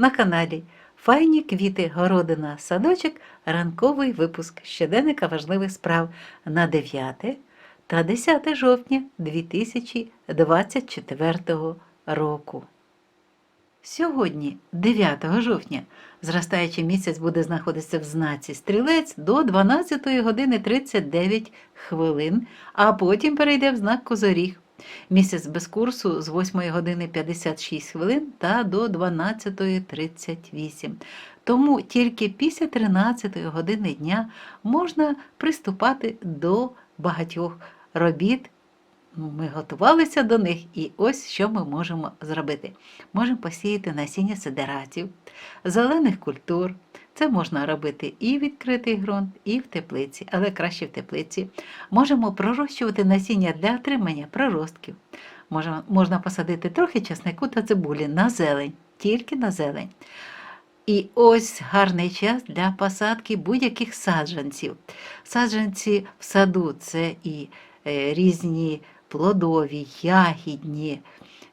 на каналі Файні квіти, городина, садочок, ранковий випуск щоденника важливих справ на 9 та 10 жовтня 2024 року. Сьогодні, 9 жовтня, зростаючий місяць буде знаходитися в знаці стрілець до 12 години 39 хвилин, а потім перейде в знак Козоріг. Місяць без курсу з 8 години 56 хвилин та до 12.38. Тому тільки після 13 години дня можна приступати до багатьох робіт. Ми готувалися до них, і ось що ми можемо зробити. Можемо посіяти насіння сидератів, зелених культур. Це можна робити і відкритий ґрунт, і в теплиці, але краще в теплиці. Можемо пророщувати насіння для отримання проростків. Можна, можна посадити трохи часнику та цибулі на зелень, тільки на зелень. І ось гарний час для посадки будь-яких саджанців. Саджанці в саду це і е, різні плодові, ягідні,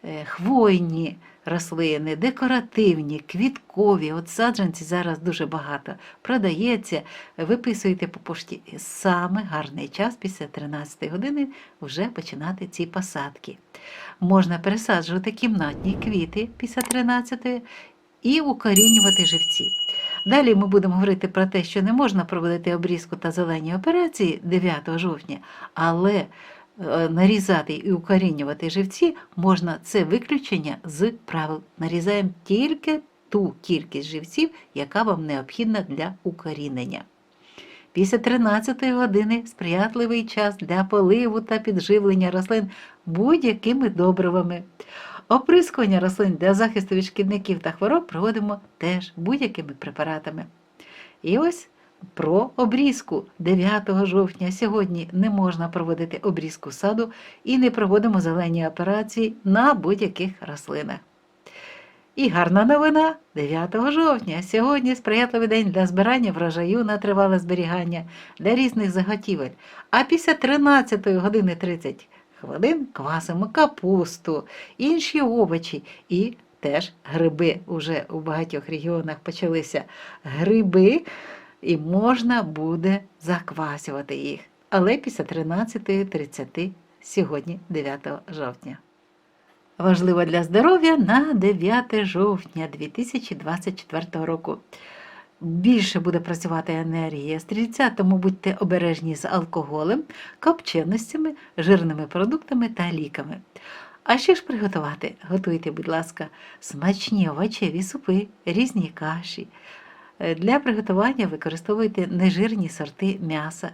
е, хвойні рослини, декоративні, квіткові. От саджанці зараз дуже багато продається. Виписуєте по пошті. Саме гарний час після 13 години вже починати ці посадки. Можна пересаджувати кімнатні квіти після 13 і укорінювати живці. Далі ми будемо говорити про те, що не можна проводити обрізку та зелені операції 9 жовтня, але нарізати і укорінювати живці можна це виключення з правил. Нарізаємо тільки ту кількість живців, яка вам необхідна для укорінення. Після 13 години сприятливий час для поливу та підживлення рослин будь-якими добривами. Оприскування рослин для захисту від шкідників та хвороб проводимо теж будь-якими препаратами. І ось про обрізку 9 жовтня. Сьогодні не можна проводити обрізку саду і не проводимо зелені операції на будь-яких рослинах. І гарна новина 9 жовтня. Сьогодні сприятливий день для збирання врожаю на тривале зберігання для різних заготівель. А після 13 години 30 хвилин квасимо капусту, інші овочі і теж гриби. Уже у багатьох регіонах почалися гриби, і можна буде заквасювати їх. Але після 13.30 сьогодні 9 жовтня. Важливо для здоров'я на 9 жовтня 2024 року. Більше буде працювати енергія стрільця, тому будьте обережні з алкоголем, копченостями, жирними продуктами та ліками. А що ж приготувати? Готуйте, будь ласка, смачні овочеві супи, різні каші. Е, Для приготування використовуйте нежирні сорти м'яса.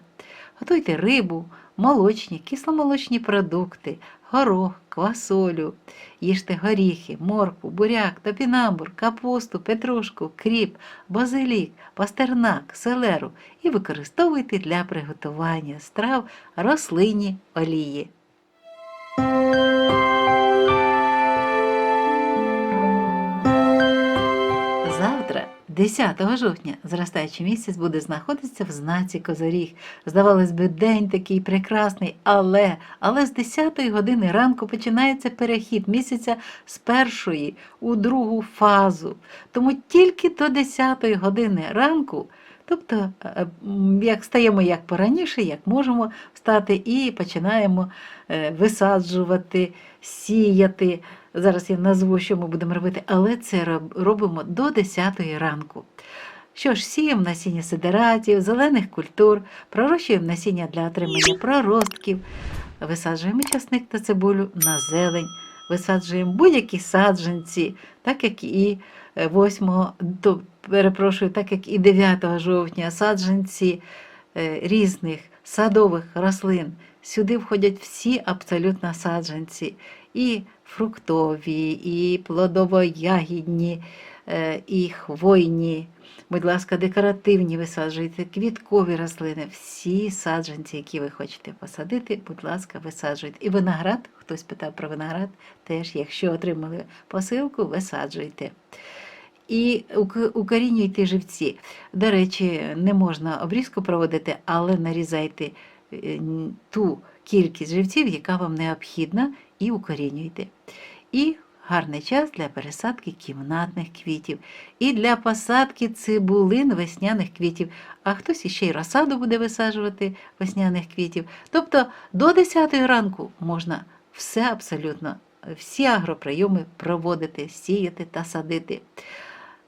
Готуйте рибу, молочні, кисломолочні продукти, горох, квасолю, їжте горіхи, моркву, буряк, топінамбур, капусту, петрушку, кріп, базилік, пастернак, селеру і використовуйте для приготування страв рослинні олії. 10 жовтня, зростаючий місяць буде знаходитися в знаці Козоріг. Здавалось би, день такий прекрасний, але, але з 10 години ранку починається перехід місяця з першої у другу фазу. Тому тільки до 10 години ранку. Тобто, е, м, як стаємо як пораніше, як можемо встати і починаємо е, висаджувати, сіяти. Зараз я назву, що ми будемо робити, але це робимо до 10 ранку. Що ж, сіємо насіння сидератів, зелених культур, пророщуємо насіння для отримання проростків, висаджуємо часник та цибулю на зелень, висаджуємо будь-які саджанці, так як і 8, то, перепрошую, так як і 9 жовтня, саджанці е, різних садових рослин. Сюди входять всі абсолютно саджанці, і фруктові, і плодово-ягідні, е, і хвойні. Будь ласка, декоративні висаджуйте, квіткові рослини, всі саджанці, які ви хочете посадити, будь ласка, висаджуйте. І виноград, хтось питав про виноград, теж, якщо отримали посилку, висаджуйте. І укорінюйте живці. До речі, не можна обрізку проводити, але нарізайте е, ту кількість живців, яка вам необхідна, і укорінюйте. І гарний час для пересадки кімнатних квітів і для посадки цибулин весняних квітів, а хтось іще й розсаду буде висаджувати весняних квітів. Тобто до 10 ранку можна все абсолютно, всі агроприйоми проводити, сіяти та садити.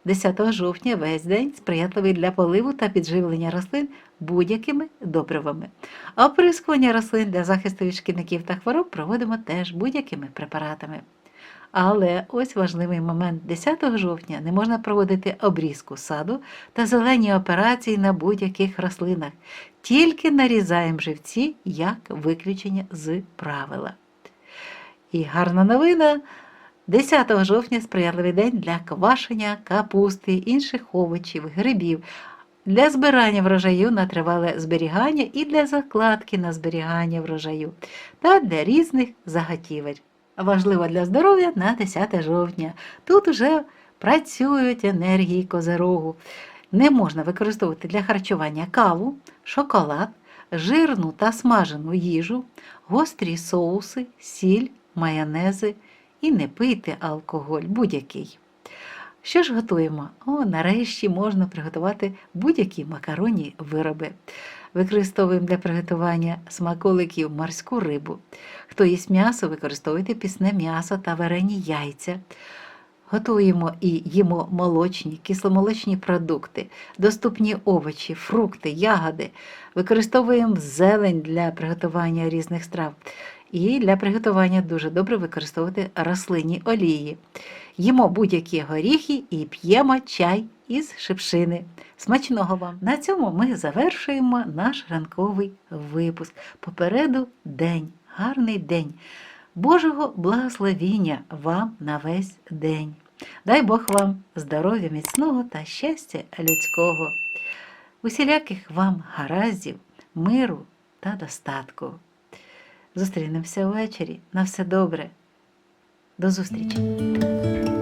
10 жовтня весь день сприятливий для поливу та підживлення рослин будь-якими добривами. Оприскування рослин для захисту від шкідників та хвороб проводимо теж будь-якими препаратами. Але ось важливий момент: 10 жовтня не можна проводити обрізку саду та зелені операції на будь-яких рослинах. Тільки нарізаємо живці як виключення з правила. І гарна новина. 10 жовтня сприятливий день для квашення, капусти, інших овочів, грибів, для збирання врожаю на тривале зберігання і для закладки на зберігання врожаю та для різних заготівель. Важливо для здоров'я на 10 жовтня. Тут уже працюють енергії козирогу. Не можна використовувати для харчування каву, шоколад, жирну та смажену їжу, гострі соуси, сіль, майонези і не пийте алкоголь будь-який. Що ж готуємо? О, нарешті можна приготувати будь-які макаронні вироби. Використовуємо для приготування смаколиків морську рибу. Хто їсть м'ясо, використовуйте пісне м'ясо та варені яйця. Готуємо і їмо молочні, кисломолочні продукти, доступні овочі, фрукти, ягоди. Використовуємо зелень для приготування різних страв. І для приготування дуже добре використовувати рослинні олії. Їмо будь-які горіхи і п'ємо чай із шипшини. Смачного вам! На цьому ми завершуємо наш ранковий випуск. Попереду день, гарний день. Божого благословіння вам на весь день. Дай Бог вам здоров'я міцного та щастя людського, усіляких вам гараздів, миру та достатку. Зустрінемося ввечері. На все добре. До зустрічі!